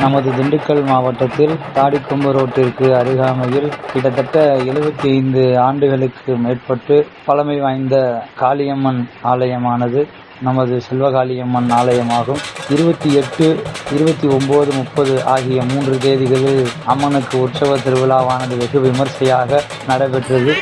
நமது திண்டுக்கல் மாவட்டத்தில் தாடிக்கொம்பு ரோட்டிற்கு அருகாமையில் கிட்டத்தட்ட எழுபத்தி ஐந்து ஆண்டுகளுக்கு மேற்பட்டு பழமை வாய்ந்த காளியம்மன் ஆலயமானது நமது செல்வகாளியம்மன் ஆலயமாகும். இருபத்தி எட்டு இருபத்தி ஒன்பது முப்பது ஆகிய மூன்று தேதிகளில் அம்மனுக்கு உற்சவ திருவிழாவானது வெகு விமர்சையாக நடைபெற்றது.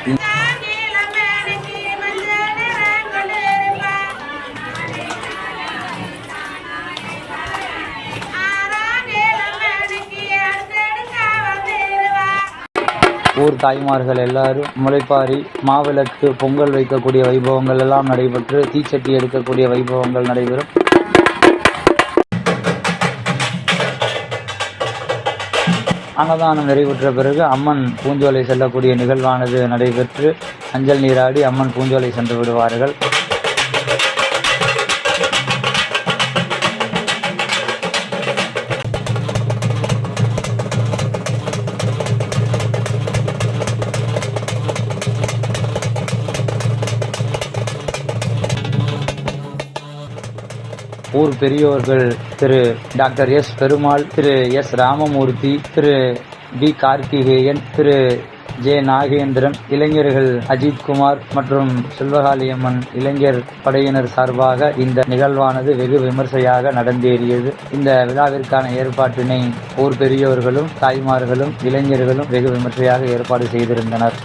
ஊர் தாய்மார்கள் எல்லாரும் முளைப்பாரி மாவிளக்கு பொங்கல் வைக்கக்கூடிய வைபவங்கள் எல்லாம் நடைபெற்று தீச்சட்டி எடுக்கக்கூடிய வைபவங்கள் நடைபெறும். அன்னதானம் நிறைவுற்ற பிறகு அம்மன் பூஞ்சோலை செல்லக்கூடிய நிகழ்வானது நடைபெற்று அஞ்சல் நீராடி அம்மன் பூஞ்சோலை சென்று விடுவார்கள். ஊர் பெரியோர்கள் Thiru doctor S Perumal Thiru S Ramamoorthy Thiru T Karthikeyan Thiru J Nagendran இளைஞர்கள் அஜித்குமார் மற்றும் செல்வகாளியம்மன் இளைஞர் படையினர் சார்பாக இந்த நிகழ்வானது வெகு விமர்சையாக நடந்தேறியது. இந்த விழாவிற்கான ஏற்பாட்டினை ஊர் பெரியோர்களும் தாய்மார்களும் இளைஞர்களும் வெகு விமர்சையாக ஏற்பாடு செய்திருந்தனர்.